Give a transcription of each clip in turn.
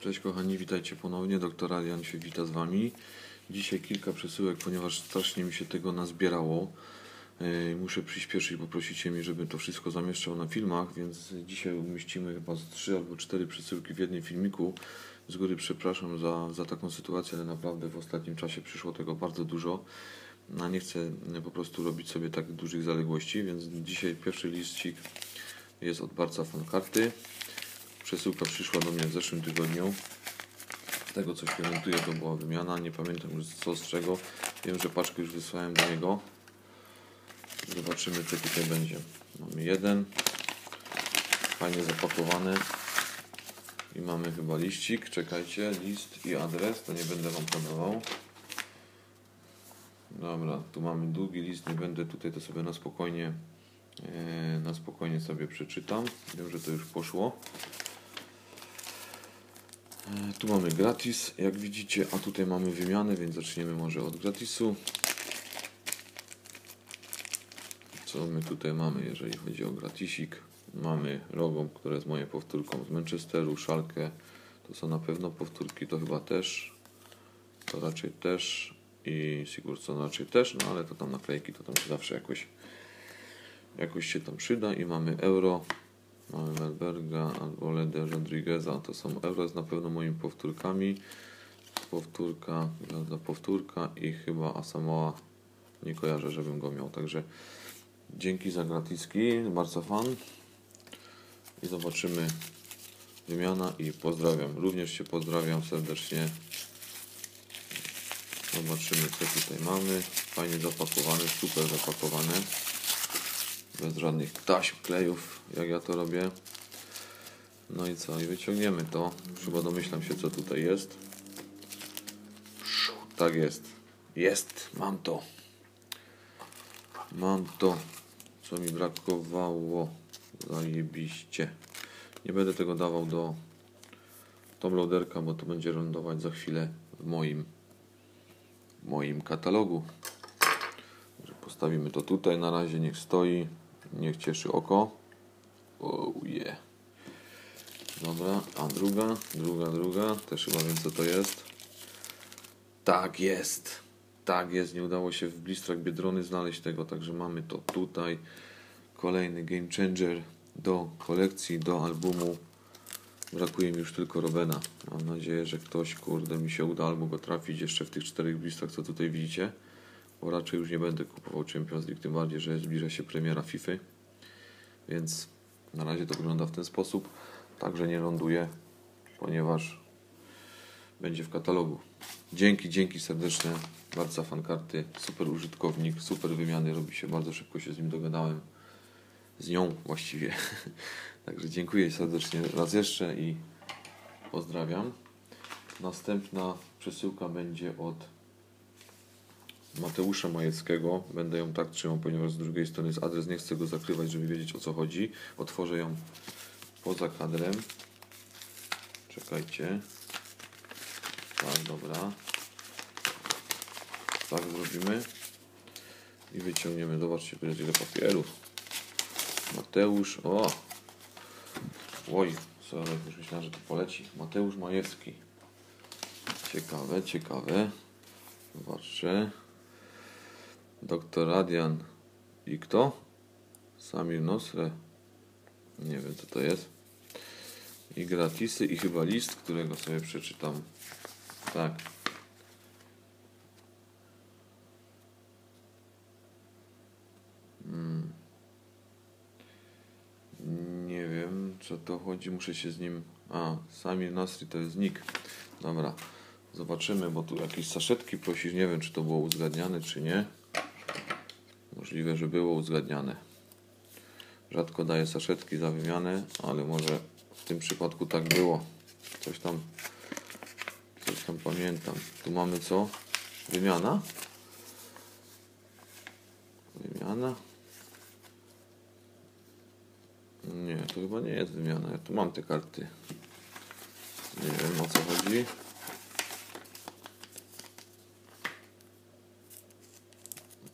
Cześć kochani, witajcie ponownie. Doktor Alian się wita z Wami. Dzisiaj kilka przesyłek, ponieważ strasznie mi się tego nazbierało. Yy, Muszę przyspieszyć, bo prosicie mnie, żebym to wszystko zamieszczał na filmach, więc dzisiaj umieścimy chyba z 3 albo 4 przesyłki w jednym filmiku. Z góry przepraszam za, za taką sytuację, ale naprawdę w ostatnim czasie przyszło tego bardzo dużo. A nie chcę yy, po prostu robić sobie tak dużych zaległości, więc dzisiaj pierwszy liścik jest od Barca Fankarty. Przesyłka przyszła do mnie w zeszłym tygodniu. Z tego co się orientuję to była wymiana. Nie pamiętam już co z czego. Wiem, że paczkę już wysłałem do niego. Zobaczymy co tutaj będzie. Mamy jeden. Fajnie zapakowany. I mamy chyba liścik. Czekajcie. List i adres. To nie będę Wam podawał. Dobra, tu mamy długi list. Nie będę tutaj to sobie na spokojnie e, na spokojnie sobie przeczytam. Wiem, że to już poszło. E, Tu mamy gratis, jak widzicie, a tutaj mamy wymianę, więc zaczniemy może od gratisu. Co my tutaj mamy, jeżeli chodzi o gratisik? Mamy logo, które jest moją powtórką z Manchesteru, Szalkę. To są na pewno powtórki, to chyba też. To raczej też. I Sigurdsson raczej też, no ale to tam naklejki, to tam się zawsze jakoś, jakoś się tam przyda. I mamy euro, Mamy Melberga albo Lede Rodrigueza. To są euro jest na pewno moimi powtórkami. Powtórka, gwiazda powtórka i chyba Asamoa nie kojarzę, żebym go miał. Także dzięki za gratiski, bardzo fan. I zobaczymy wymiana i pozdrawiam. Również się pozdrawiam serdecznie. Zobaczymy co tutaj mamy. Fajnie zapakowane, super zapakowane bez żadnych taśm, klejów, jak ja to robię. No i co? I wyciągniemy to. Chyba domyślam się, co tutaj jest. Tak jest. Jest. Mam to. Mam to, co mi brakowało. Zajebiście. Nie będę tego dawał do tomloaderka, bo to będzie lądować za chwilę w moim, w moim katalogu. Postawimy to tutaj na razie, niech stoi, niech cieszy oko. Oh yeah. Dobra, a druga, druga, druga, też chyba wiem co to jest. Tak jest, tak jest, nie udało się w blistrach Biedrony znaleźć tego, także mamy to tutaj. Kolejny Game Changer do kolekcji, do albumu. Brakuje mi już tylko Robena. Mam nadzieję, że ktoś, kurde, mi się uda albo go trafić jeszcze w tych czterech blistrach, co tutaj widzicie bo raczej już nie będę kupował Champions League, tym bardziej, że zbliża się premiera FIFA, więc na razie to wygląda w ten sposób. Także nie ląduje, ponieważ będzie w katalogu. Dzięki, dzięki serdeczne, bardzo fankarty, super użytkownik, super wymiany, robi się, bardzo szybko się z nim dogadałem, z nią właściwie. Także dziękuję serdecznie raz jeszcze i pozdrawiam. Następna przesyłka będzie od Mateusza Majeckiego. Będę ją tak trzymał, ponieważ z drugiej strony jest adres. Nie chcę go zakrywać, żeby wiedzieć o co chodzi. Otworzę ją poza kadrem. Czekajcie. Tak, dobra. Tak zrobimy. I wyciągniemy. Zobaczcie, jest ile papieru. Mateusz. O! Oj, sorry, już myślałem, że to poleci. Mateusz Majewski. Ciekawe, ciekawe. Zobaczcie. Doktor Radian i kto? Samir Nosre. Nie wiem co to jest. I gratisy i chyba list, którego sobie przeczytam. Tak. Hmm. Nie wiem co to chodzi. Muszę się z nim... A, Samir Nasri to jest nick. Dobra. Zobaczymy, bo tu jakieś saszetki prosisz. Nie wiem, czy to było uzgadniane, czy nie. Możliwe, że było uzgadniane. Rzadko daję saszetki za wymianę, ale może w tym przypadku tak było. Coś tam, coś tam pamiętam. Tu mamy co? Wymiana? Wymiana? Nie, to chyba nie jest wymiana. Ja tu mam te karty. Nie wiem o co chodzi.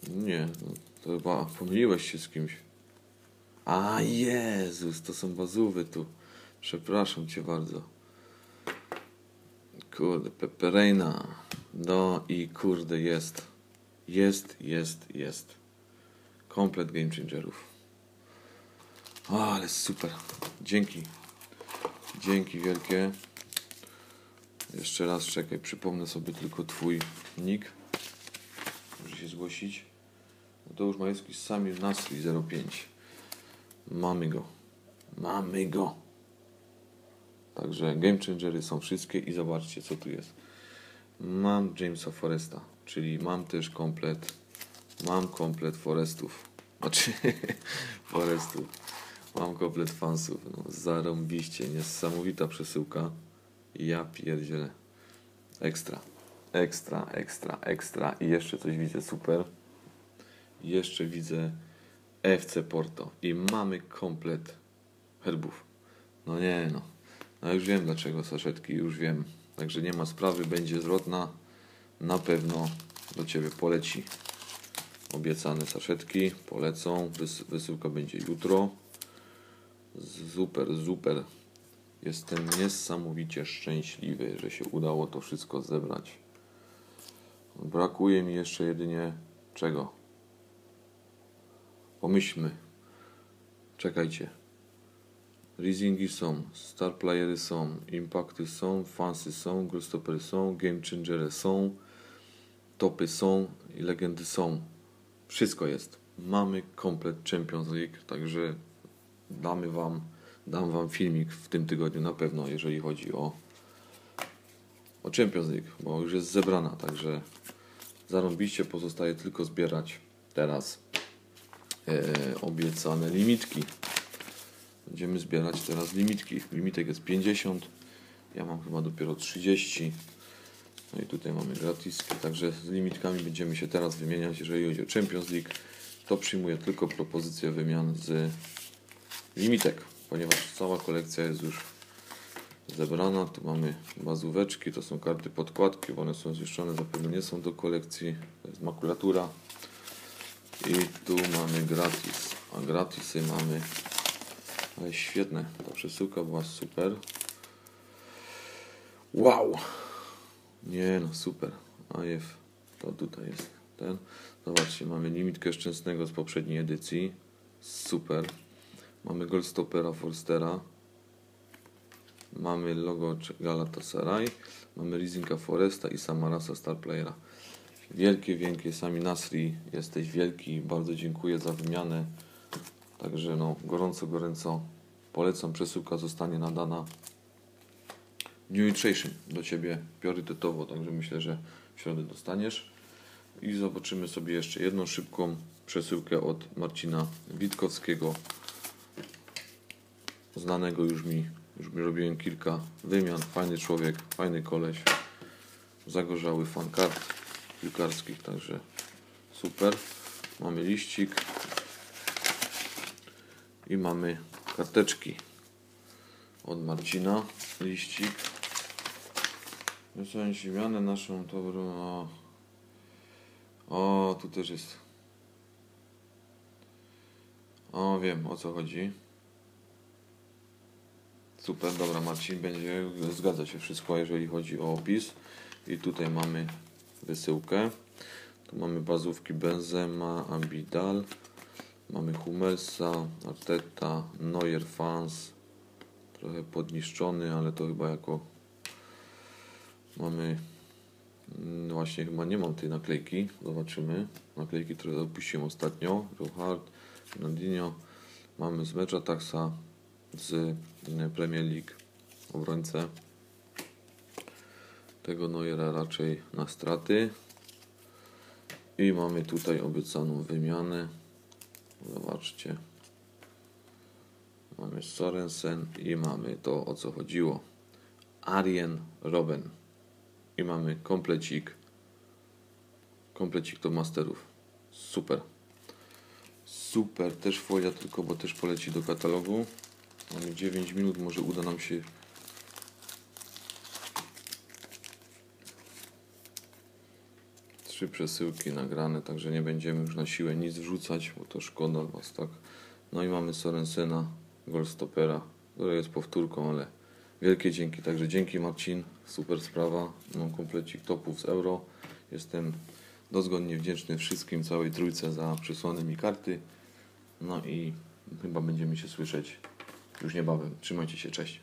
Nie, no, to chyba pomyliłeś się z kimś. A Jezus, to są bazówy tu. Przepraszam cię bardzo. Kurde, Peperejna. No i kurde jest. Jest, jest, jest. Komplet Game Changerów. O, ale super. Dzięki. Dzięki wielkie. Jeszcze raz czekaj, przypomnę sobie tylko twój nick. Muszę się zgłosić. Już Majewski Samir Nasri 05. Mamy go. Mamy go. Także Game Changery są wszystkie i zobaczcie co tu jest. Mam Jamesa Foresta, czyli mam też komplet. Mam komplet Forestów. Znaczy Forestów. Mam komplet fansów. No, zarąbiście. Niesamowita przesyłka. Ja pierdzielę. Ekstra. Ekstra, ekstra, ekstra. I jeszcze coś widzę super. Jeszcze widzę FC Porto. I mamy komplet herbów. No nie no. No już wiem dlaczego saszetki, już wiem. Także nie ma sprawy, będzie zwrotna. Na pewno do Ciebie poleci. Obiecane saszetki polecą. Wys wysyłka będzie jutro. Super, super. Jestem niesamowicie szczęśliwy, że się udało to wszystko zebrać. Brakuje mi jeszcze jedynie czego? Pomyślmy. Czekajcie. Leasingi są, star playery są, impacty są, fansy są, growstopery są, game changery są, topy są i legendy są. Wszystko jest. Mamy komplet Champions League, także damy wam, dam wam filmik w tym tygodniu na pewno, jeżeli chodzi o, o Champions League, bo już jest zebrana, także zarąbiście pozostaje tylko zbierać teraz obiecane limitki. Będziemy zbierać teraz limitki. Limitek jest 50. Ja mam chyba dopiero 30. No i tutaj mamy gratiski. Także z limitkami będziemy się teraz wymieniać. Jeżeli chodzi o Champions League, to przyjmuję tylko propozycję wymian z limitek, ponieważ cała kolekcja jest już zebrana. Tu mamy bazóweczki, to są karty podkładki, bo one są zniszczone, zapewne nie są do kolekcji. To jest makulatura. I tu mamy gratis, a gratisy mamy ale świetne. Ta przesyłka była super. Wow! Nie no, super. AF. To tutaj jest ten. Zobaczcie, mamy limitkę szczęsnego z poprzedniej edycji. Super. Mamy Goldstopera Forstera. Mamy logo Galatasaray. Mamy Leasinga Foresta i Samarasa Star Playera. Wielkie, wielkie Sami Nasri. Jesteś wielki. Bardzo dziękuję za wymianę. Także no, gorąco, gorąco polecam. Przesyłka zostanie nadana w dniu jutrzejszym do Ciebie priorytetowo, także myślę, że w środę dostaniesz. I zobaczymy sobie jeszcze jedną szybką przesyłkę od Marcina Witkowskiego, znanego już mi, już mi robiłem kilka wymian, fajny człowiek, fajny koleś, zagorzały fan kart piłkarskich, także super. Mamy liścik, i mamy karteczki od Marcina, liścik. Wysłanie ziemiane naszą dobrą. O, o, tu też jest. O, wiem o co chodzi. Super, dobra, Marcin będzie zgadza się wszystko, jeżeli chodzi o opis. I tutaj mamy wysyłkę. Tu mamy bazówki Benzema, Abidal. Mamy Hummelsa, Arteta, Neuer Fans. Trochę podniszczony, ale to chyba jako... Mamy... No właśnie, chyba nie mam tej naklejki. Zobaczymy. Naklejki, które opuściłem ostatnio. Hart, Ronaldinho. Mamy z mecza Taxa z Premier League obrońcę. Tego Neuera raczej na straty. I mamy tutaj obiecaną wymianę. Zobaczcie. Mamy Sorensen i mamy to o co chodziło. Arjen Robben. I mamy komplecik. Komplecik do masterów. Super. Super. Też folia tylko, bo też poleci do katalogu. Mamy 9 minut, może uda nam się trzy przesyłki nagrane, także nie będziemy już na siłę nic wrzucać, bo to szkoda was tak. No i mamy Sorensena, Goldstopera, który jest powtórką, ale Wielkie dzięki. Także dzięki Marcin. Super sprawa. Mam komplecik topów z euro. Jestem dozgodnie wdzięczny wszystkim, całej trójce za przysłane mi karty. No i chyba będziemy się słyszeć już niebawem. Trzymajcie się, cześć.